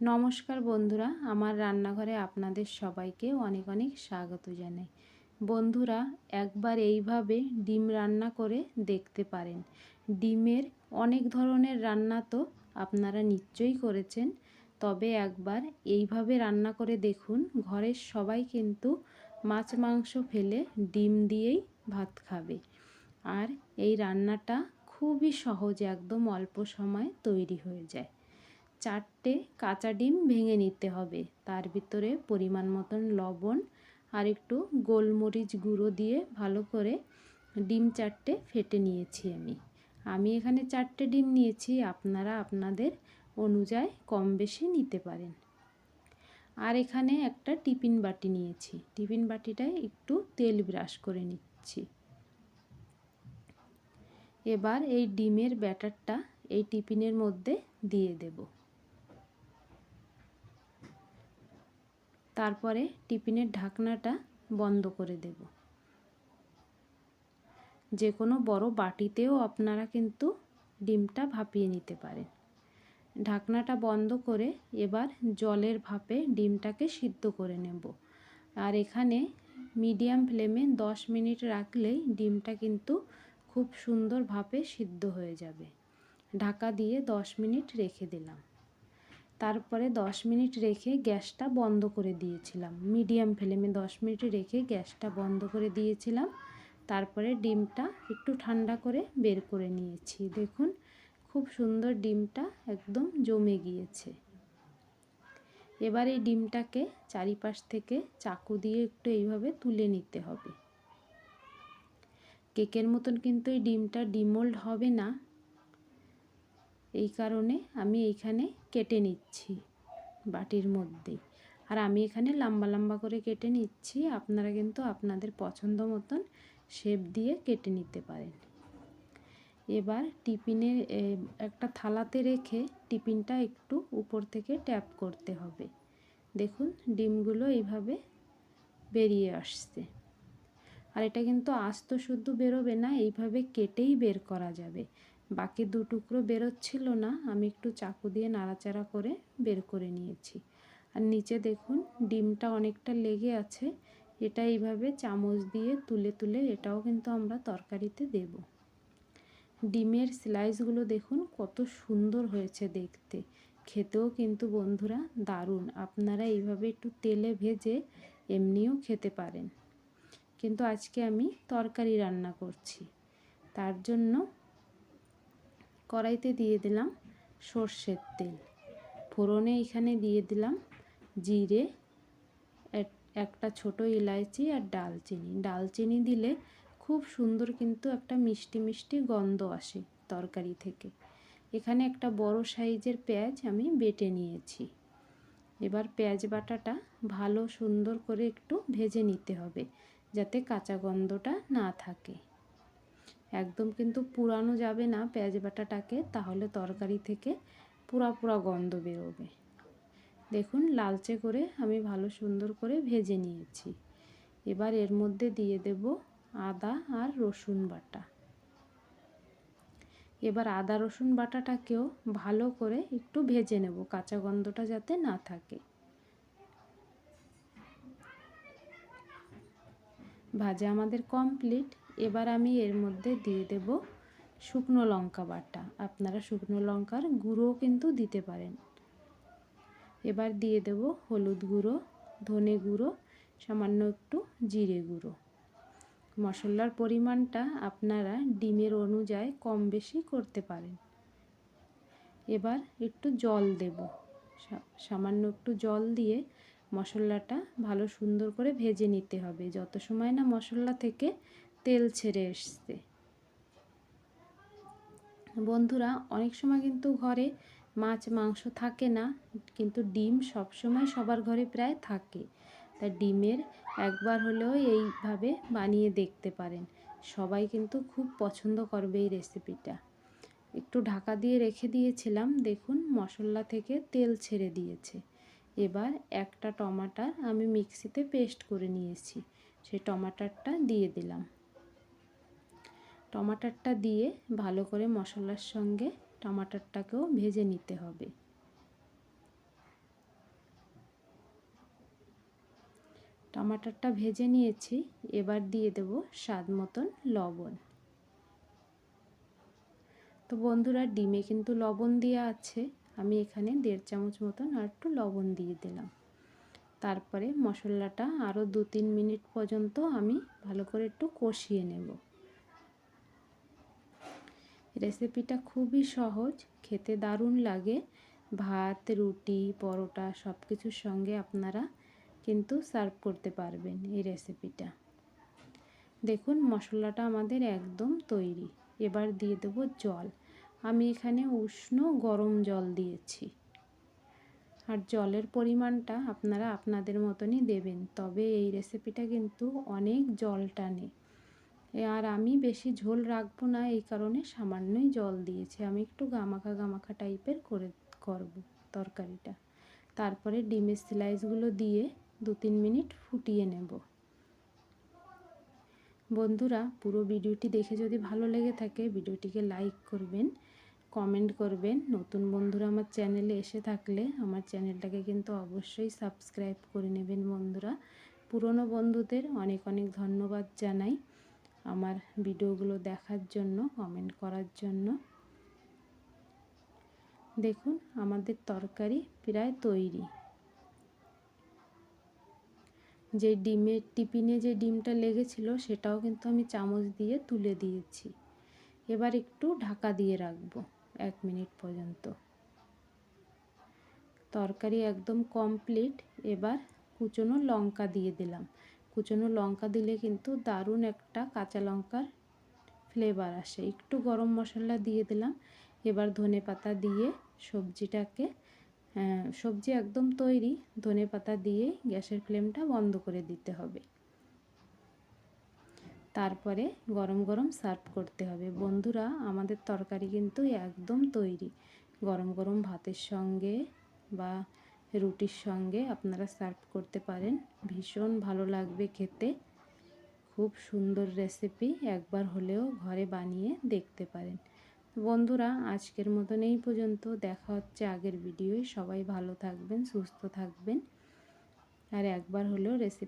নমস্কার বন্ধুরা, আমার রান্নাঘরে আপনাদের সবাইকে অনেক অনেক স্বাগত জানাই। বন্ধুরা, একবার এইভাবে ডিম রান্না করে দেখতে পারেন। ডিমের অনেক ধরনের রান্না তো আপনারা নিশ্চয়ই করেছেন, তবে একবার এইভাবে রান্না করে দেখুন, ঘরের সবাই কিন্তু মাছ মাংস ফেলে ডিম দিয়েই ভাত খাবে। আর এই রান্নাটা খুবই সহজ, একদম অল্প সময় তৈরি হয়ে যায়। চারটে কাঁচা ডিম ভেঙে নিতে হবে। তার ভিতরে পরিমাণ মতন লবণ আর একটু গোলমরিচ গুঁড়ো দিয়ে ভালো করে ডিম চারটে ফেটে নিয়েছি আমি। আমি এখানে চারটে ডিম নিয়েছি, আপনারা আপনাদের অনুযায়ী কম বেশি নিতে পারেন। আর এখানে একটা টিফিন বাটি নিয়েছি। টিফিন বাটিটায় একটু তেল ব্রাশ করে নিচ্ছি। এবার এই ডিমের ব্যাটারটা এই টিফিনের মধ্যে দিয়ে দেবো। তারপরে টিফিনের ঢাকনাটা বন্ধ করে দেব। যে কোনো বড় বাটিতেও আপনারা কিন্তু ডিমটা ভাপিয়ে নিতে পারেন। ঢাকনাটা বন্ধ করে এবার জলের ভাপে ডিমটাকে সিদ্ধ করে নেব। আর এখানে মিডিয়াম ফ্লেমে দশ মিনিট রাখলেই ডিমটা কিন্তু খুব সুন্দরভাবে সিদ্ধ হয়ে যাবে। ঢাকা দিয়ে দশ মিনিট রেখে দিলাম। তারপরে দশ মিনিট রেখে গ্যাসটা বন্ধ করে দিয়েছিলাম। মিডিয়াম ফ্লেমে দশ মিনিট রেখে গ্যাসটা বন্ধ করে দিয়েছিলাম। তারপরে ডিমটা একটু ঠান্ডা করে বের করে নিয়েছি। দেখুন, খুব সুন্দর ডিমটা একদম জমে গিয়েছে। এবার এই ডিমটাকে চারিপাশ থেকে চাকু দিয়ে একটু এইভাবে তুলে নিতে হবে। কেকের মতন কিন্তু এই ডিমটা ডিমোল্ড হবে না। এই কারণে আমি এইখানে কেটে নিচ্ছি বাটির মধ্যেই আর আমি এখানে লম্বা লম্বা করে কেটে নিচ্ছি, আপনারা কিন্তু আপনাদের পছন্দ মতন শেপ দিয়ে কেটে নিতে পারেন। এবার টিফিনে একটা থালাতে রেখে টিফিনটা একটু উপর থেকে ট্যাপ করতে হবে। দেখুন, ডিমগুলো এইভাবে বেরিয়ে আসছে। আর এটা কিন্তু আস্ত শুদ্ধ বেরোবে না, এইভাবে কেটেই বের করা যাবে। বাকি দু টুকরো বেরোচ্ছিল না, আমি একটু চাকু দিয়ে নাড়াচাড়া করে বের করে নিয়েছি। আর নিচে দেখুন, ডিমটা অনেকটা লেগে আছে, এটা এইভাবে চামচ দিয়ে তুলে তুলে এটাও কিন্তু আমরা তরকারিতে দেব। ডিমের স্লাইসগুলো দেখুন, কত সুন্দর হয়েছে দেখতে। খেতেও কিন্তু বন্ধুরা দারুণ, আপনারা এইভাবে একটু তেলে ভেজে এমনিও খেতে পারেন। কিন্তু আজকে আমি তরকারি রান্না করছি, তার জন্য কড়াইতে দিয়ে দিলাম সর্ষের তেল। ফোড়নে এখানে দিয়ে দিলাম জিরে একটা ছোট ইলাইচি আর ডালচিনি। ডালচিনি দিলে খুব সুন্দর কিন্তু একটা মিষ্টি মিষ্টি গন্ধ আসে তরকারি থেকে। এখানে একটা বড় সাইজের পেঁয়াজ আমি বেটে নিয়েছি। এবার পেঁয়াজ বাটাটা ভালো সুন্দর করে একটু ভেজে নিতে হবে যাতে কাঁচা গন্ধটা না থাকে। একদম কিন্তু পুরানো যাবে না পেঁয়াজ বাটাটাকে, তাহলে তরকারি থেকে পুরা পুরা গন্ধ বেরোবে। দেখুন, লালচে করে আমি ভালো সুন্দর করে ভেজে নিয়েছি। এবার এর মধ্যে দিয়ে দেব আদা আর রসুন বাটা। এবার আদা রসুন বাটাটাকেও ভালো করে একটু ভেজে নেব, কাঁচা গন্ধটা যাতে না থাকে। ভাজা আমাদের কমপ্লিট। এবার আমি এর মধ্যে দিয়ে দেব শুকনো লঙ্কা বাটা। আপনারা শুকনো লঙ্কার গুঁড়োও কিন্তু দিতে পারেন। এবার দিয়ে দেব হলুদ গুঁড়ো, ধনে গুঁড়ো, সামান্য একটু জিরে গুঁড়ো। মশলার পরিমাণটা আপনারা ডিমের অনুযায়ী কম বেশি করতে পারেন। এবার একটু জল দেব। সামান্য একটু জল দিয়ে মশলাটা ভালো সুন্দর করে ভেজে নিতে হবে। যত সময় না মশলা থেকে তেল ছেড়ে এসছে। বন্ধুরা, অনেক সময় কিন্তু ঘরে মাছ, মাংস থাকে না, কিন্তু ডিম সব সময় সবার ঘরে প্রায় থাকে। তাই ডিমের একবার হলেও এইভাবে বানিয়ে দেখতে পারেন। সবাই কিন্তু খুব পছন্দ করবে এই রেসিপিটা। একটু ঢাকা দিয়ে রেখে দিয়েছিলাম, দেখুন মশলা থেকে তেল ছেড়ে দিয়েছে। এবার একটা টমাটার আমি মিক্সিতে পেস্ট করে নিয়েছি। সেই টমাটারটা দিয়ে দিলাম। টমাটারটা দিয়ে ভালো করে মশলার সঙ্গে টমাটারটাকেও ভেজে নিতে হবে। টমাটারটা ভেজে নিয়েছি, এবার দিয়ে দেব স্বাদ মতন লবণ। তো বন্ধুরা, ডিমে কিন্তু লবণ দেওয়া আছে, আমি এখানে দেড় চামচ মতন আর একটু লবণ দিয়ে দিলাম। তারপরে মশলাটা আরও দু তিন মিনিট পর্যন্ত আমি ভালো করে একটু কষিয়ে নেব। রেসিপিটা খুবই সহজ, খেতে দারুণ লাগে। ভাত, রুটি, পরোটা সব কিছুর সঙ্গে আপনারা কিন্তু সার্ভ করতে পারবেন এই রেসিপিটা। দেখুন, মশলাটা আমাদের একদম তৈরি। এবার দিয়ে দেবো জল। আমি এখানে উষ্ণ গরম জল দিয়েছি। আর জলের পরিমাণটা আপনারা আপনাদের মতনই দেবেন, তবে এই রেসিপিটা কিন্তু অনেক জল টানে। আর আমি বেশি ঝোল রাখব না, এই কারণে সামান্যই জল দিয়েছি। আমি একটু গামাখা গামাখা টাইপের করে করব তরকারিটা। তারপরে ডিমের স্লাইসগুলো দিয়ে দু তিন মিনিট ফুটিয়ে নেব। বন্ধুরা, পুরো ভিডিওটি দেখে যদি ভালো লেগে থাকে, ভিডিওটিকে লাইক করবেন, কমেন্ট করবেন। নতুন বন্ধুরা আমার চ্যানেলে এসে থাকলে আমার চ্যানেলটাকে কিন্তু অবশ্যই সাবস্ক্রাইব করে নেবেন বন্ধুরা। পুরনো বন্ধুদের অনেক অনেক ধন্যবাদ জানাই। আমার ভিডিওগুলো দেখার জন্য কমেন্ট করার জন্য। দেখুন, আমাদের তরকারি প্রায় তৈরি। যে ডিমের টিফিনে যে ডিমটা লেগেছিল, সেটাও কিন্তু আমি চামচ দিয়ে তুলে দিয়েছি। এবার একটু ঢাকা দিয়ে রাখব, এক মিনিট পর্যন্ত। তরকারি একদম কমপ্লিট এবার কুচনো লঙ্কা দিয়ে দিলাম। কুচনো লঙ্কা দিলে কিন্তু দারুণ একটা কাঁচা লঙ্কার ফ্লেভার আসে। একটু গরম মশলা দিয়ে দিলাম। এবার ধনে পাতা দিয়ে সবজিটাকে সবজি একদম তৈরি, ধনে পাতা দিয়ে গ্যাসের ফ্লেমটা বন্ধ করে দিতে হবে। তারপরে গরম গরম সার্ভ করতে হবে। বন্ধুরা, আমাদের তরকারি কিন্তু একদম তৈরি। গরম গরম ভাতের সঙ্গে বা রুটির সঙ্গে আপনারা সার্ভ করতে পারেন। ভীষণ ভালো লাগবে খেতে। খুব সুন্দর রেসিপি একবার হলেও ঘরে বানিয়ে দেখতে পারেন। বন্ধুরা, আজকের মতন এই পর্যন্ত। দেখা হচ্ছে আগের ভিডিওয়। সবাই ভালো থাকবেন, সুস্থ থাকবেন। আর একবার হলেও রেসিপি